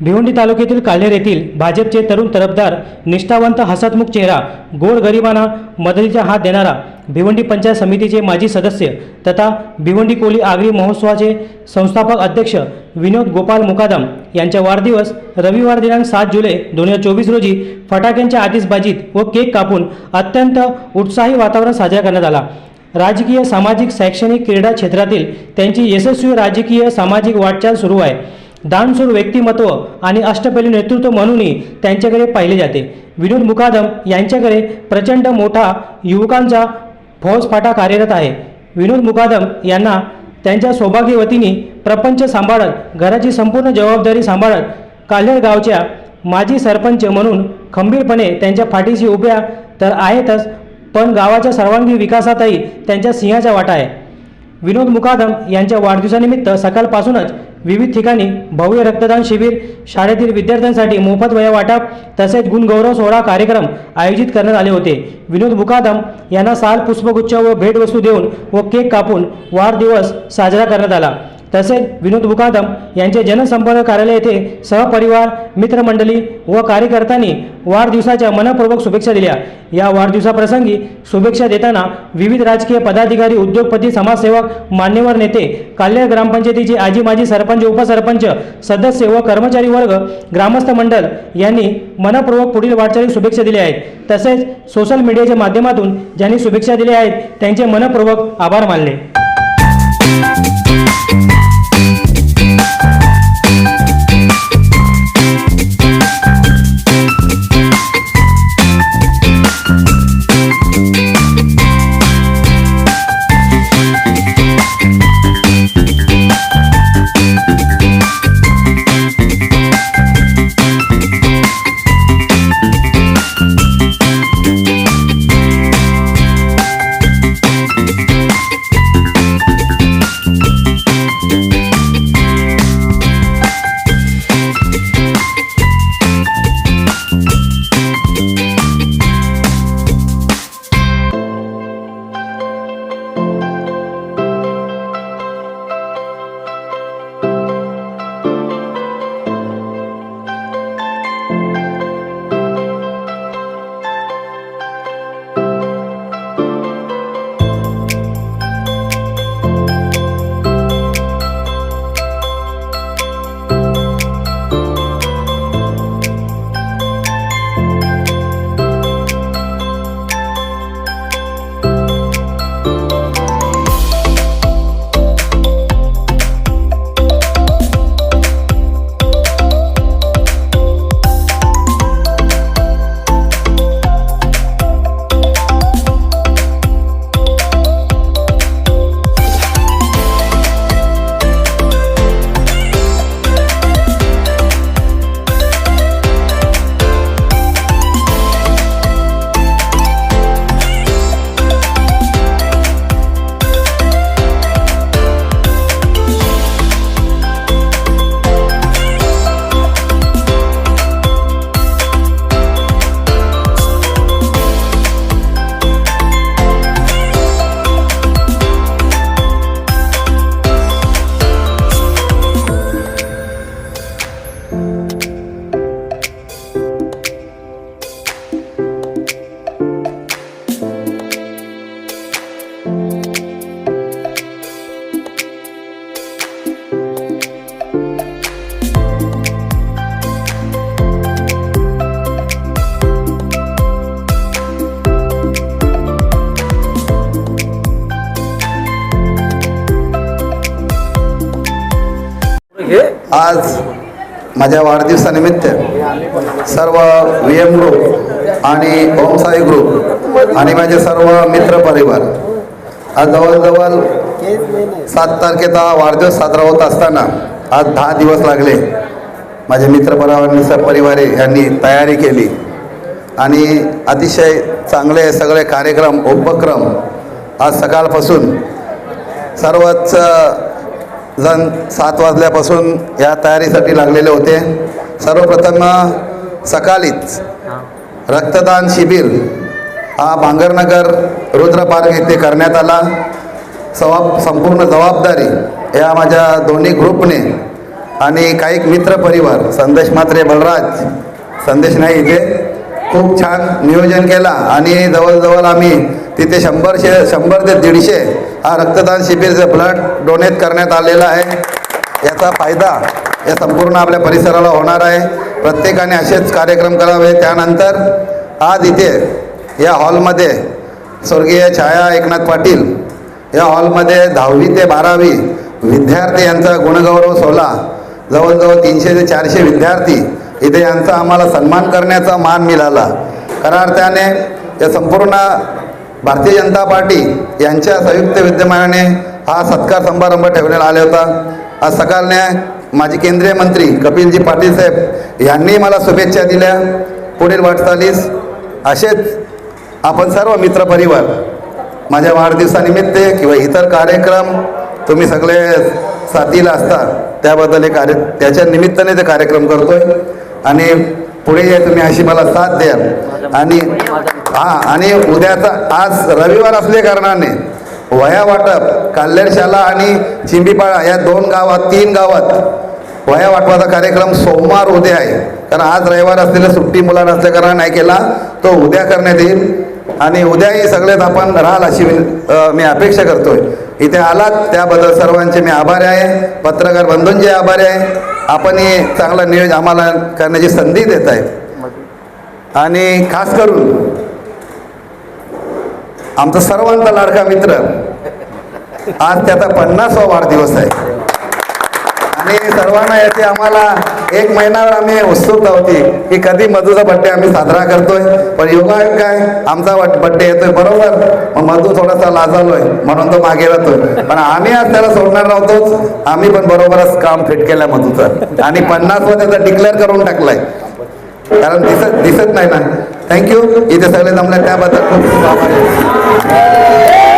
भिवंडी तालुक्यातील काल्हेर येथील भाजपचे तरुण तरफदार निष्ठावंत हसतमुख चेहरा गोरगरिबांना मदतीचा हात देणारा भिवंडी पंचायत समितीचे माजी सदस्य तथा भिवंडी कोली आगरी महोत्सवाचे संस्थापक अध्यक्ष विनोद गोपाल मुकादम यांचा वाढदिवस रविवार दिनांक सात जुलै दोन हजार चोवीस रोजी फटाक्यांच्या आतिषबाजीत व केक कापून अत्यंत उत्साही वातावरण साजरा करण्यात आला. राजकीय सामाजिक शैक्षणिक क्रीडा क्षेत्रातील त्यांची यशस्वी राजकीय सामाजिक वाटचाल सुरू आहे. दानशूर व्यक्तिमत्व आणि अष्टपैलू नेतृत्व म्हणूनही त्यांच्याकडे पाहिले जाते. विनोद मुकादम यांच्याकडे प्रचंड मोठा युवकांचा फौजफाटा कार्यरत आहे. विनोद मुकादम यांना त्यांच्या सौभाग्यवतीने प्रपंच सांभाळत घराची संपूर्ण जबाबदारी सांभाळत काल्हेर गावच्या माजी सरपंच म्हणून खंबीरपणे त्यांच्या फाटीशी उभ्या तर आहेतच पण गावाच्या सर्वांगीण विकासातही त्यांच्या सिंहाचा वाटा आहे. विनोद मुकादम यांच्या वाढदिवसानिमित्त सकाळपासूनच विविध ठिकाणी भव्य रक्तदान शिबिर शाळेतील विद्यार्थ्यांसाठी मोफत वया वाटप तसेच गुणगौरव सोहळा कार्यक्रम आयोजित करण्यात आले होते. विनोद मुकादम यांना साल पुष्पगुच्छ व भेटवस्तू देऊन व केक कापून वाढदिवस साजरा करण्यात आला. तसेच विनोद मुकादम यांचे जनसंपर्क कार्यालय येथे सहपरिवार मित्रमंडळी व कार्यकर्त्यांनी वाढदिवसाच्या मनपूर्वक शुभेच्छा दिल्या. या वाढदिवसाप्रसंगी शुभेच्छा देताना विविध राजकीय पदाधिकारी उद्योगपती समाजसेवक मान्यवर नेते काल्हेर ग्रामपंचायतीचे आजी माजी सरपंच उपसरपंच सदस्य व कर्मचारी वर्ग ग्रामस्थ मंडळ यांनी मनपूर्वक पुढील वाटचाली शुभेच्छा दिल्या आहेत. तसेच सोशल मीडियाच्या माध्यमातून ज्यांनी शुभेच्छा दिल्या आहेत त्यांचे मनपूर्वक आभार मानले. Thank you. आज माझ्या वाढदिवसानिमित्त सर्व व्ही एम ग्रुप आणि ओमसाई ग्रुप आणि माझे सर्व मित्र परिवार आज जवळजवळ सात तारखेचा वाढदिवस साजरा होत असताना आज दहा दिवस लागले. माझे मित्रपरिवार परिवारे यांनी तयारी केली. आणि अतिशय चांगले सगळे कार्यक्रम उपक्रम आज सकाळपासून सर्वच जण सात वाजल्यापासून या तयारीसाठी लागलेले होते. सर्वप्रथम सकाळीच रक्तदान शिबिर हा भांगरनगर रुद्र पार्क येथे करण्यात आला. सवा संपूर्ण जबाबदारी या माझ्या दोन्ही ग्रुपने आणि काही मित्र परिवार संदेश मात्रे बलराज संदेश नाही इथे खूप छान नियोजन केला आणि जवळजवळ आम्ही तिथे शंभरशे शंभर ते दीडशे हा रक्तदान शिबिरचं ब्लड डोनेट करण्यात आलेला आहे. याचा फायदा या संपूर्ण आपल्या परिसराला होणार आहे. प्रत्येकाने असेच कार्यक्रम करावे. त्यानंतर आज इथे या हॉलमध्ये स्वर्गीय छाया एकनाथ पाटील या हॉलमध्ये दहावी ते बारावी विद्यार्थी यांचा गुणगौरव सोहळा जवळजवळ तीनशे ते चारशे विद्यार्थी इथे यांचा आम्हाला सन्मान करण्याचा मान मिळाला. खऱ्या अर्थाने या संपूर्ण भारतीय जनता पार्टी यांच्या संयुक्त विद्यमानाने हा सत्कार समारंभ ठेवण्यात आला होता. आज सकाळने माजी केंद्रीय मंत्री कपिलजी पाटील साहेब यांनी मला शुभेच्छा दिल्या. पुढील वाटचालीस असेच आपण सर्व मित्रपरिवार माझ्या वाढदिवसानिमित्त किंवा इतर कार्यक्रम तुम्ही सगळे साथीला असता त्याबद्दल हे कार्य त्याच्या निमित्ताने ते कार्यक्रम करतोय. आणि पुढे ये तुम्ही अशी मला साथ द्या. आणि हां आणि उद्याचा आज रविवार असल्या कारणाने वया वाटप काल्हेरशाला आणि चिंबीपाळा या दोन गावात तीन गावात वया वाटपाचा कार्यक्रम सोमवार उद्या आहे. कारण आज रविवार असलेल्या सुट्टी मुलांना असल्या कारण नाही केला तो उद्या करण्यात येईल. आणि उद्याही सगळेच आपण राहाल अशी मी अपेक्षा करतोय. इथे आलात त्याबद्दल सर्वांचे मी आभारी आहे. पत्रकार बंधूंचे आभारी आहे. आपण हे चांगला नियोजन आम्हाला करण्याची संधी देत आहे आणि खास करून आमचा सर्वांचा लाडका मित्र आज त्याचा पन्नासवा वाढदिवस आहे. आणि सर्वांना याची आम्हाला एक महिनावर आम्ही उत्सुकता होती की कधी मधूचा बड्डे आम्ही साजरा करतोय. पण योगा काय आमचा बड्डे येतोय बरोबर? मग मधू थोडासा लाजालोय म्हणून तो मागे राहतोय पण आम्ही आज त्याला सोडणार नव्हतोच. आम्ही पण बरोबरच काम फिट केलं मधूचं. आणि पन्नास पन्नासवा त्याचा डिक्लेअर करून टाकलाय. कारण दिसत दिसत नाही ना. थँक्यू इथे सगळे जमले त्याबद्दल खूप खूप आभार. आहे.